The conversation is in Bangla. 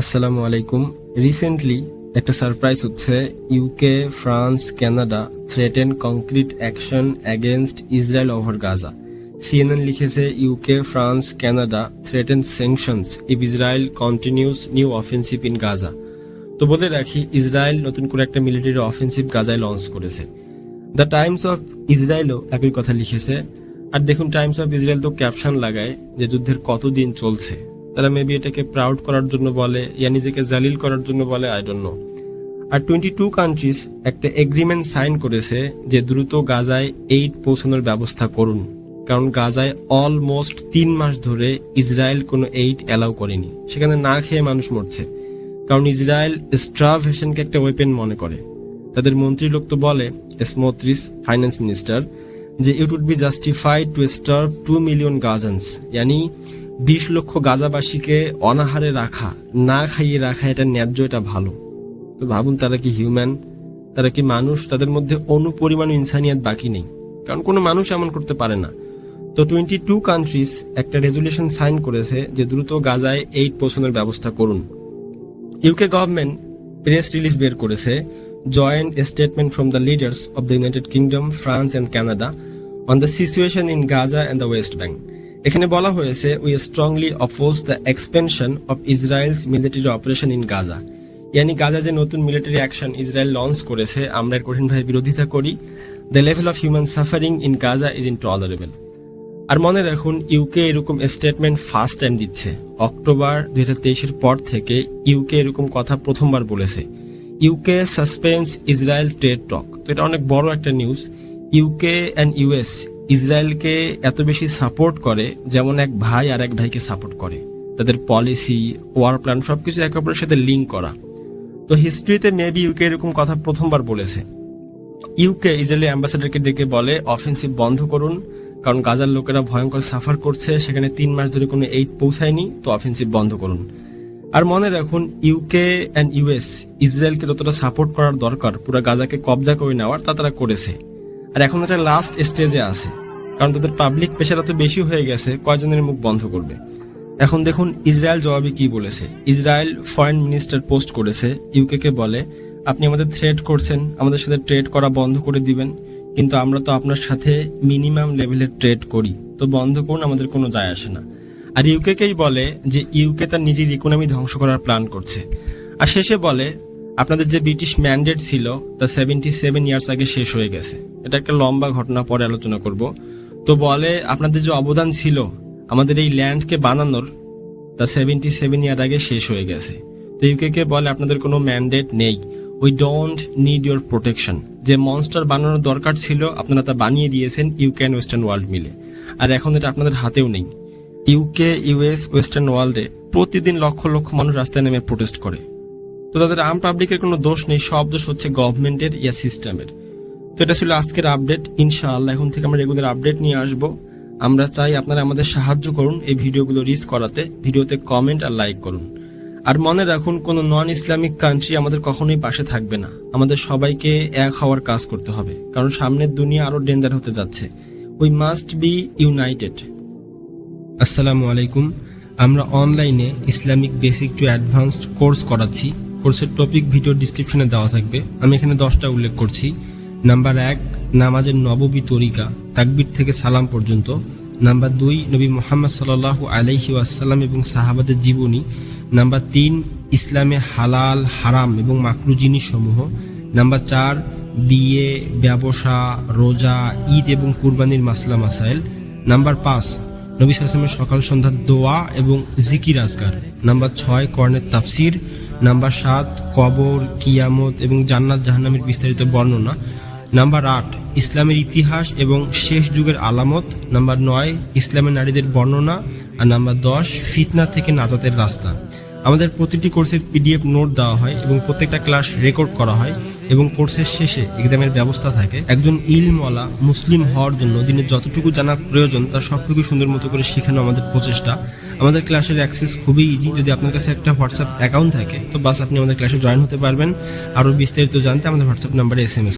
আসসালামু আলাইকুম। রিসেন্টলি একটা সারপ্রাইজ হচ্ছে UK France Canada threaten concrete action against Israel over Gaza CNN লিখেছে UK France Canada threaten sanctions if Israel continues new offensive in Gaza তো বলে রাখি ইসরায়েল নতুন করে একটা মিলিটারি অফেন্সিভ গাজায় লঞ্চ করেছে। দ্য টাইমস অফ ইসরায়েলও একই কথা লিখেছে। আর দেখুন টাইমস অফ ইসরায়েল তো ক্যাপশন লাগায় যে যুদ্ধের কতদিন চলছে। তারা মেবি এটাকে প্রাউড করার জন্য বলে ইয়া নিজেকে জালিল করার জন্য বলে আই ডোন্ট নো আর টোয়েন্টি টু কান্ট্রিজ একটা এগ্রিমেন্ট সাইন করেছে যে দ্রুত গাজায় এইড পৌঁছানোর ব্যবস্থা করুন। কারণ গাজায় অলমোস্ট তিন মাস ধরে ইসরায়েল কোনো এইড অ্যালাউ করেনি। সেখানে না খেয়ে মানুষ মরছে। কারণ ইসরায়েল স্ট্রাভেশনকে একটা ওয়েপেন মনে করে। তাদের মন্ত্রী লোক তো বলে স্মোত্রিস ফাইন্যান্স মিনিস্টার যে it would be justified to starve two million Gazans ইয়ানি বিশ লক্ষ গাজাবাসীকে অনাহারে রাখা, না খাইয়ে রাখা, এটা ন্যায্য, এটা ভালো। তো ভাবুন, তারা কি হিউম্যান তারা কি মানুষ? তাদের মধ্যে অনুপরিমাণ ইনসানিয়াত বাকি নেই। কারণ কোনো মানুষ এমন করতে পারে না। তো টোয়েন্টি টু কান্ট্রিজ একটা রেজুলেশন সাইন করেছে যে দ্রুত গাজায় এইড পৌঁছানোর ব্যবস্থা করুন। ইউকে গভর্নমেন্ট প্রেস রিলিজ বের করেছে joint statement from the leaders of the United Kingdom France and Canada on the situation in Gaza and the West Bank এখানে বলা হয়েছে we strongly oppose the expansion of Israel's military operation in Gaza ইয়ানি Gaza যে নতুন মিলিটারি অ্যাকশন ইসরায়েল লঞ্চ করেছে, আমরা এর কঠিনভাবে বিরোধিতা করি। The level of human suffering in Gaza is intolerable আর মনে রাখুন ইউকে এরকম স্টেটমেন্ট ফার্স্ট টাইম দিচ্ছে। অক্টোবর দুই হাজার পর থেকে ইউকে এরকম কথা প্রথমবার বলেছে। UK suspends Israel trade talk তো এটা অনেক বড় একটা নিউজ ইউকে অ্যান্ড ইউএস ইসরায়েলকে এত বেশি সাপোর্ট করে যেমন এক ভাই আর এক ভাইকে সাপোর্ট করে। তাদের পলিসি ওয়ার প্ল্যান সবকিছু একে অপরের সাথে লিঙ্ক করা। তো হিস্ট্রিতে মেবি ইউকে এরকম কথা প্রথমবার বলেছে। ইউকে ইসরায়েলি অ্যাম্বাসেডারকে ডেকে বলে অফেন্সিভ বন্ধ করুন, কারণ গাজার লোকেরা ভয়ঙ্কর সাফার করছে, সেখানে তিন মাস ধরে কোনো এইড পৌঁছায়নি, তো অফেন্সিভ বন্ধ করুন। আর মনে রাখুন ইউকে অ্যান্ড ইউএস ইসরায়েলকে যতটা সাপোর্ট করার দরকার, পুরো গাজাকে কবজা করে নেওয়ার তা তারা করেছে। আর এখন এটা লাস্ট স্টেজে আছে। কারণ তাদের পাবলিক প্রেশার এত বেশি হয়ে গেছে, কয়জনের মুখ বন্ধ করবে? এখন দেখুন ইসরায়েল জবাবে কি বলেছে। ইসরায়েল ফরেন মিনিস্টার পোস্ট করেছে ইউকে কে বলে, আপনি আমাদের থ্রেড করছেন, আমাদের সাথে ট্রেড করা বন্ধ করে দিবেন, কিন্তু আমরা তো আপনার সাথে মিনিমাম লেভেলের ট্রেড করি। তো বন্ধ করুন, আমাদের কোনো যায় আসে না। আর ইউকে কেই বলে যে ইউকে তার নিজের ইকোনমি ধ্বংস করার প্ল্যান করছে। আর শেষে বলে আপনাদের যে ব্রিটিশ ম্যান্ডেট ছিল, তা সেভেন্টি সেভেন ইয়ার্স আগে শেষ হয়ে গেছে। এটা একটা লম্বা ঘটনা, পরে আলোচনা করব। তো বলে, আপনাদের যে অবদান ছিল, আমাদের এই ল্যান্ডকে বানানোর, তা সেভেন্টি সেভেন ইয়ার আগে শেষ হয়ে গেছে। তো ইউকে কে বলে, আপনাদের কোনো ম্যান্ডেট নেই। We don't need your protection যে মনস্টার বানানোর দরকার ছিল, আপনারা তা বানিয়ে দিয়েছেন ইউকে অ্যান্ড ওয়েস্টার্ন ওয়ার্ল্ড মিলে। আর এখন এটা আপনাদের হাতেও নেই। ইউকে ইউএস ওয়েস্টার্ন ওয়ার্ল্ডে প্রতিদিন লক্ষ লক্ষ মানুষ রাস্তায় নেমে প্রোটেস্ট করে। তো তাদের আম পাবলিকের কোনো দোষ নেই, সব দোষ হচ্ছে গভর্নমেন্টের ইয়া সিস্টেমের তো এটা ছিল আজকের আপডেট ইনশাআল্লাহ। এখন থেকে আমরা রেগুলার আপডেট নিয়ে আসব। আমরা চাই আপনারা আমাদের সাহায্য করুন এই ভিডিওগুলো রিচ করাতে, ভিডিওতে কমেন্ট আর লাইক করুন। আর মনে রাখুন, কোনো নন ইসলামিক কান্ট্রি আমাদের কখনোই পাশে থাকবে না। আমাদের সবাইকে এক হওয়ার কাজ করতে হবে, কারণ সামনের দুনিয়া আরও ডেঞ্জার হতে যাচ্ছে। উই মাস্ট বি ইউনাইটেড আসসালামু আলাইকুম। আমরা অনলাইনে Islamic basic to advanced course করাচ্ছি। কোর্সের টপিক ভিডিও ডিসক্রিপশনে দেওয়া থাকবে। আমি এখানে দশটা উল্লেখ করছি। নাম্বার এক, নামাজের নববী তরিকা, তাকবির থেকে সালাম পর্যন্ত। নাম্বার দুই, নবী মোহাম্মদ সাল্লাহ আলাইহি ওয়াসাল্লাম এবং সাহাবাদের জীবনী। নাম্বার তিন, ইসলামে হালাল, হারাম এবং মাকরু জিনিসসমূহ নাম্বার চার, বিয়ে, ব্যবসা, রোজা, ঈদ এবং কুরবানির মাসলা মাসাইল। নাম্বার পাঁচ নবী সালামের সকাল সন্ধ্যার দোয়া এবং জিকির আজগার নাম্বার ছয়, কর্ণের তাফসির। নাম্বার সাত, কবর, কিয়ামত এবং জান্নাত জাহান্নামের বিস্তারিত বর্ণনা। নাম্বার আট, ইসলামের ইতিহাস এবং শেষ যুগের আলামত। নাম্বার নয়, ইসলামের নারীদের বর্ণনা। আর নাম্বার দশ, ফিতনা থেকে নাজাতের রাস্তা। আমাদের প্রতিটি কোর্সের পিডিএফ নোট দেওয়া হয় এবং প্রত্যেকটা ক্লাস রেকর্ড করা হয়। এবং কোর্সের শেষে এক্সামের ব্যবস্থা থাকে। একজন ইলমলা মুসলিম হওয়ার জন্য দিনের যতটুকু জানা প্রয়োজন, তার সবটুকু সুন্দর মতো করে শেখানো আমাদের প্রচেষ্টা। আমাদের ক্লাসের অ্যাক্সেস খুবই ইজি যদি আপনার কাছে একটা হোয়াটসঅ্যাপ অ্যাকাউন্ট থাকে, তো বাস আপনি আমাদের ক্লাসে জয়েন হতে পারবেন। আরও বিস্তারিত জানতে আমাদের হোয়াটসঅ্যাপ নাম্বারে এস এম এস